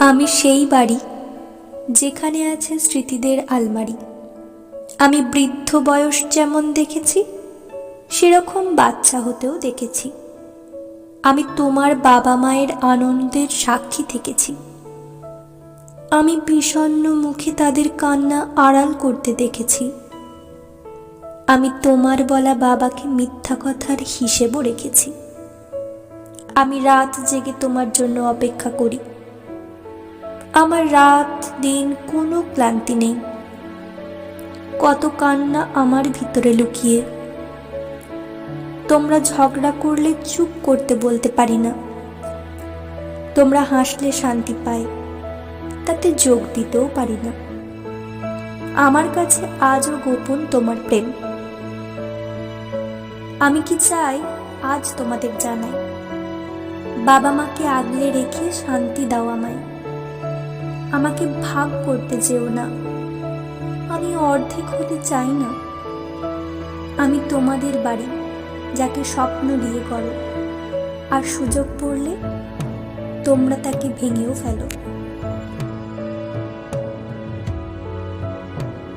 আমি সেই বাড়ি যেখানে আছে স্মৃতিদের আলমারি। আমি বৃদ্ধ বয়স যেমন দেখেছি, সেরকম বাচ্চা হতেও দেখেছি। আমি তোমার বাবা মায়ের আনন্দের সাক্ষী থেকেছি। আমি বিষণ্ণ মুখে তাদের কান্না আড়াল করতে দেখেছি। আমি তোমার বলা বাবাকে মিথ্যা কথার হিসেবও রেখেছি। আমি রাত জেগে তোমার জন্য অপেক্ষা করি। আমার রাত, দিন কোনো ক্লান্তি নেই। কত কান্না আমার ভিতরে লুকিয়ে। তোমরা ঝগড়া করলে চুপ করতে বলতে পারি না। তোমরা হাসলে শান্তি পাই, তাতে যোগ দিতেও পারি না। আমার কাছে আজও গোপন তোমার প্রেম। আমি কি চাই আজ তোমাদের জানাই? বাবা মাকে আগলে রেখে শান্তি দাও আমায়। আমাকে ভাগ করতে যেও না। আমি অর্ধেক হতে চাই না। আমি তোমাদের বাড়ি, যাকে স্বপ্ন দিয়ে করো আর সুযোগ পড়লে তোমরা তাকে ভেঙেও ফেলো।